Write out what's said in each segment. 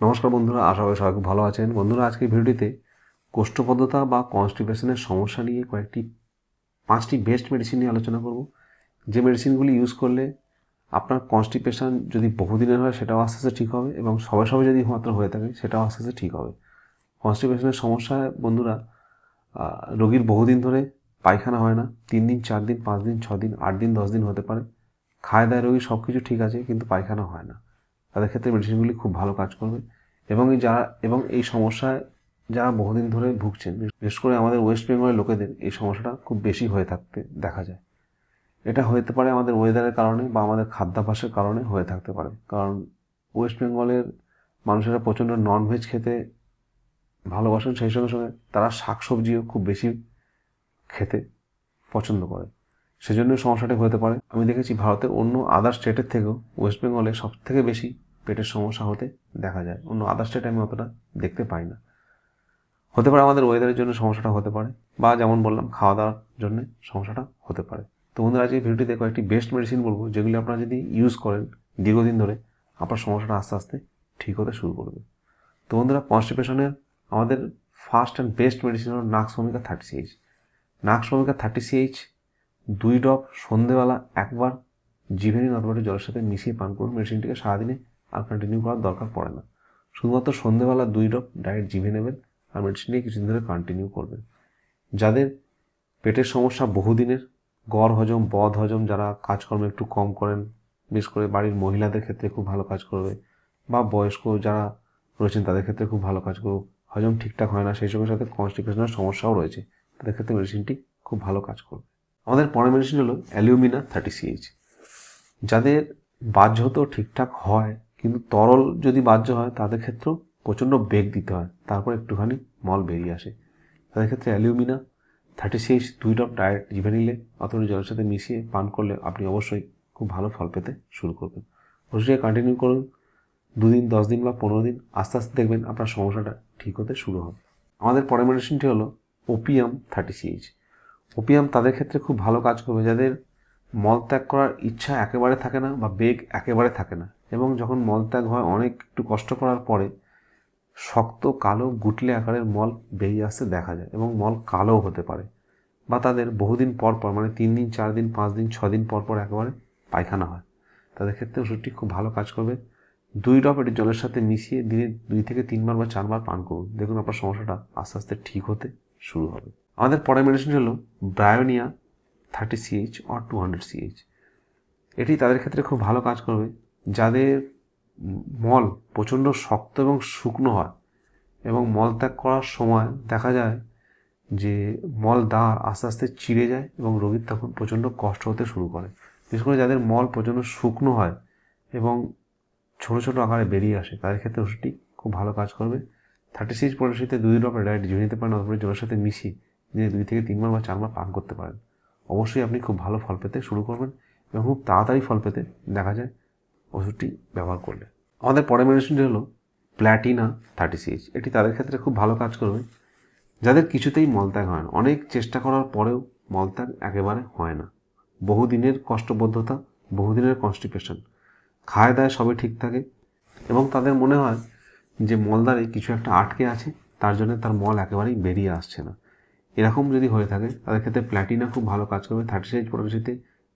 নমস্কার বন্ধুরা, আশা করি সবাই খুব ভালো আছেন। বন্ধুরা, আজকে ভিডিওটিতে কোষ্ঠবদ্ধতা বা কনস্টিপেশনের সমস্যা নিয়ে কয়েকটি, পাঁচটি বেস্ট মেডিসিন নিয়ে আলোচনা করব। যে মেডিসিনগুলি ইউজ করলে আপনার কনস্টিপেশন যদি বহুদিনের হয়, সেটাও আস্তে আস্তে ঠিক হবে এবং সবাই সবাই যদি মাত্র হয়ে থাকে, সেটাও আস্তে আস্তে ঠিক হবে। কনস্টিপেশনের সমস্যায় বন্ধুরা রোগীর বহুদিন ধরে পায়খানা হয় না। তিন দিন, চার দিন, পাঁচ দিন, ছ দিন, আট দিন, দশ দিন হতে পারে। খায় দায় রোগী সব কিছু ঠিক আছে, কিন্তু পায়খানা হয় না। তাদের ক্ষেত্রে মেডিসিনগুলি খুব ভালো কাজ করবে। এবং এই যারা, এবং এই সমস্যায় যারা বহুদিন ধরে ভুগছেন, বিশেষ করে আমাদের ওয়েস্ট বেঙ্গলের লোকেদের, এই সমস্যাটা খুব বেশি হয়ে থাকতে দেখা যায়। এটা হতে পারে আমাদের ওয়েদারের কারণে বা আমাদের খাদ্যাভ্যাসের কারণে হয়ে থাকতে পারে। কারণ ওয়েস্ট বেঙ্গলের মানুষেরা প্রচণ্ড ননভেজ খেতে ভালোবাসেন, সেই সঙ্গে সঙ্গে তারা শাকসবজিও খুব বেশি খেতে পছন্দ করে। সেজন্য সমস্যাটি হতে পারে। আমি দেখেছি ভারতের অন্য আদার স্টেটের থেকেও ওয়েস্ট বেঙ্গলে সব থেকে বেশি পেটের সমস্যা হতে দেখা যায়। অন্য আদার স্টেটে আমি অতটা দেখতে পাই না। হতে পারে আমাদের ওয়েদারের জন্য সমস্যাটা হতে পারে, বা যেমন বললাম, খাওয়া দাওয়ার জন্য সমস্যাটা হতে পারে। তো বন্ধুরা, আজকে ভিডিওটিতে কয়েকটি বেস্ট মেডিসিন বলব, যেগুলি আপনারা যদি ইউজ করেন দীর্ঘদিন ধরে, আপনার সমস্যাটা আস্তে আস্তে ঠিক হতে শুরু করবে। তো বন্ধুরা কনস্টিপেশনের আমাদের ফার্স্ট অ্যান্ড বেস্ট মেডিসিন হলো নাক্স ভূমিকা থার্টি সিএইচ নাক্স ভূমিকা থার্টি সিএইচ দুই ড্রপ সন্ধেবেলা একবার জিভে নিন অথবা জলের সাথে মিশিয়ে পান করুন। মেডিসিনটিকে সারাদিনে আর কন্টিনিউ করার দরকার পড়ে না। শুধুমাত্র সন্ধেবেলা দুই ড্রপ ডাইরেক্ট জিভে নেবেন আর মেডিসিনটিকে কিছুদিন ধরে কন্টিনিউ করবেন। যাদের পেটের সমস্যা বহুদিনের, গড় হজম, বদ হজম যারা কাজকর্ম একটু কম করেন, বিশেষ করে বাড়ির মহিলাদের ক্ষেত্রে খুব ভালো কাজ করবে বা বয়স্ক যারা রয়েছেন তাদের ক্ষেত্রে খুব ভালো কাজ করবে হজম ঠিকঠাক হয় না, সেই সঙ্গে সাথে কনস্টিপেশনের সমস্যাও রয়েছে। তাদের ক্ষেত্রে মেডিসিনটি খুব ভালো কাজ করবে। আমাদের পরের মেডিসিন হলো অ্যালিউমিনা থার্টি সিএইচ যাদের বাহ্যত ঠিকঠাক হয় কিন্তু তরল যদি বাহ্য হয়, তাদের ক্ষেত্রেও প্রচণ্ড বেগ দিতে হয়। তারপর একটুখানি মল বেরিয়ে আসে। তাদের ক্ষেত্রে অ্যালিউমিনা থার্টি সিক্স দুই ড্রপ ডায়েট জিভে নিলে অথবা জলের সাথে মিশিয়ে পান করলে আপনি অবশ্যই খুব ভালো ফল পেতে শুরু করবেন। অবশ্যই কন্টিনিউ করুন। দুদিন, দশ দিন বা পনেরো দিন আস্তে আস্তে দেখবেন আপনার সমস্যাটা ঠিক হতে শুরু হবে। আমাদের পরের মেডিসিনটি হলো ওপিয়াম থার্টি সিএইচ ওপিয়াম তাদের ক্ষেত্রে খুব ভালো কাজ করবে। যাদের মলত্যাগ করার ইচ্ছা একেবারে থাকে না বা বেগ একেবারে থাকে না। এবং যখন মলত্যাগ হয় অনেক একটু কষ্ট করার পরে শক্ত কালো গুটলে আকারের মল বেরিয়ে আসতে দেখা যায় এবং মল কালো হতে পারে বা তাদের বহুদিন পর পর মানে তিন দিন, চার দিন, পাঁচ দিন, ছ দিন পর পর একেবারে পায়খানা হয়। তাদের ক্ষেত্রে ওষুধটি খুব ভালো কাজ করবে। দুই ড্রপ এটি জলের সাথে মিশিয়ে দিনে দুই থেকে তিনবার বা চারবার পান করুন। দেখুন আপনার সমস্যাটা আস্তে আস্তে ঠিক হতে শুরু হবে। আমাদের পরের মেডিসিন হলো bryonia thirty CH or two hundred CH এটি তাদের ক্ষেত্রে খুব ভালো কাজ করবে। যাদের মল প্রচণ্ড শক্ত এবং শুকনো হয় এবং মল ত্যাগ করার সময় দেখা যায় যে মল দাঁড় আস্তে আস্তে চিড়ে যায় এবং রোগীর তখন প্রচণ্ড কষ্ট হতে শুরু করে। বিশেষ করে যাদের মল প্রচণ্ড শুকনো হয় এবং ছোটো ছোটো আকারে বেরিয়ে আসে, তাদের ক্ষেত্রে ওষুধটি খুব ভালো কাজ করবে। থার্টি সিক্স পরিস্থিতিতে দুই ড্রপের ডায়েট জুড়ে নিতে পারেন অথবা জলের সাথে মিশিয়ে দুই থেকে তিনবার বা চারবার পান করতে পারেন। অবশ্যই আপনি খুব ভালো ফল পেতে শুরু করবেন এবং খুব তাড়াতাড়ি ফল পেতে দেখা যায় ওষুধটি ব্যবহার করলে। আমাদের পরের মেডিসিনটি হলো প্ল্যাটিনা থার্টি সিএইচ এটি তাদের ক্ষেত্রে খুব ভালো কাজ করবে। যাদের কিছুতেই মলত্যাগ হয় না। অনেক চেষ্টা করার পরেও মলত্যাগ একেবারে হয় না। বহুদিনের কষ্টবদ্ধতা, বহুদিনের কনস্টিপেশন খায় দায় সবই ঠিক থাকে এবং তাদের মনে হয় যে মলদারে কিছু একটা আটকে আছে, তার জন্য তার মল একেবারেই বেরিয়ে আসছে না। এরকম যদি হয়ে থাকে, তাদের ক্ষেত্রে প্ল্যাটিনা খুব ভালো কাজ করবে। থার্টি সাইজ পরিস্থিতিতে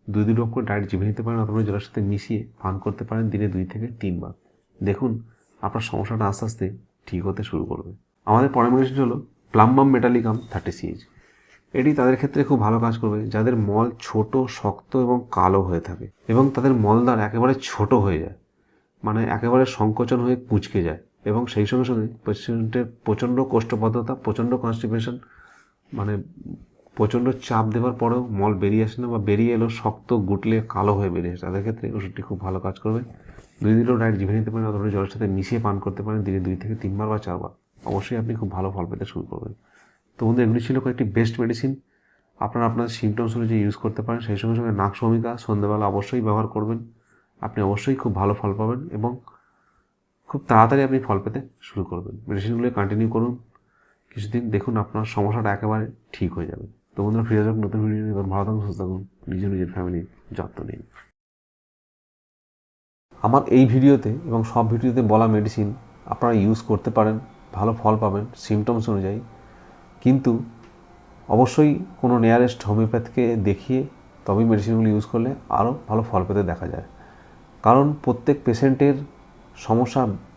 দুই দুই করে ডায়েট জিভে নিতে পারেন অথবা জলের সাথে মিশিয়ে পান করতে পারেন দিনে দুই থেকে তিনবার। দেখুন, আপনার সমস্যাটা আস্তে আস্তে ঠিক হতে শুরু করবে। আমাদের মেডিসিন হলো, প্লাম্বাম মেটালিকাম থার্টি সিএইচ এটি তাদের ক্ষেত্রে খুব ভালো কাজ করবে, যাদের মল ছোট, শক্ত এবং কালো হয়ে থাকে এবং তাদের মলদার একেবারে ছোট হয়ে যায় মানে একেবারে সংকোচন হয়ে কুচকে যায় এবং সেই সঙ্গে সঙ্গে পেশেন্টের প্রচণ্ড কোষ্ঠবদ্ধতা, প্রচণ্ড কনস্টিপেশন মানে প্রচণ্ড চাপ দেওয়ার পরেও মল বেরিয়ে আসে না বা বেরিয়ে এলো শক্ত, গুটলে, কালো হয়ে বেরিয়ে আসে। তাদের ক্ষেত্রে ওষুধটি খুব ভালো কাজ করবে। দুই দিনও ডায়েট জিভে নিতে পারেন অথবা জলের সাথে মিশিয়ে পান করতে পারেন। দিনে দুই থেকে তিনবার বা চারবার। অবশ্যই আপনি খুব ভালো ফল পেতে শুরু করবেন। তো বন্ধু এগুলি ছিল কয়েকটি বেস্ট মেডিসিন আপনারা আপনার সিমটমস অনুযায়ী ইউজ করতে পারেন। সেই সঙ্গে সঙ্গে নাক শ্রমিকা সন্ধ্যেবেলা অবশ্যই ব্যবহার করবেন। আপনি অবশ্যই খুব ভালো ফল পাবেন এবং খুব তাড়াতাড়ি আপনি ফল পেতে শুরু করবেন। মেডিসিনগুলো কন্টিনিউ করুন। কিছুদিন দেখুন আপনার সমস্যাটা একেবারে ঠিক হয়ে যাবে। তো বন্ধুরা, ফিরে যাক নতুন ভিডিও নিয়ে। ভালো থাকুন, সুস্থ থাকুন, নিজের নিজের ফ্যামিলির যত্ন নিন। আমার এই ভিডিওতে এবং সব ভিডিওতে বলা মেডিসিন আপনারা ইউজ করতে পারেন, ভালো ফল পাবেন সিমটমস অনুযায়ী। কিন্তু অবশ্যই কোনো নিয়ারেস্ট হোমিওপ্যাথকে দেখিয়ে তবেই মেডিসিনগুলো ইউজ করলে আরও ভালো ফল পেতে দেখা যায়। কারণ প্রত্যেক পেশেন্টের সমস্যা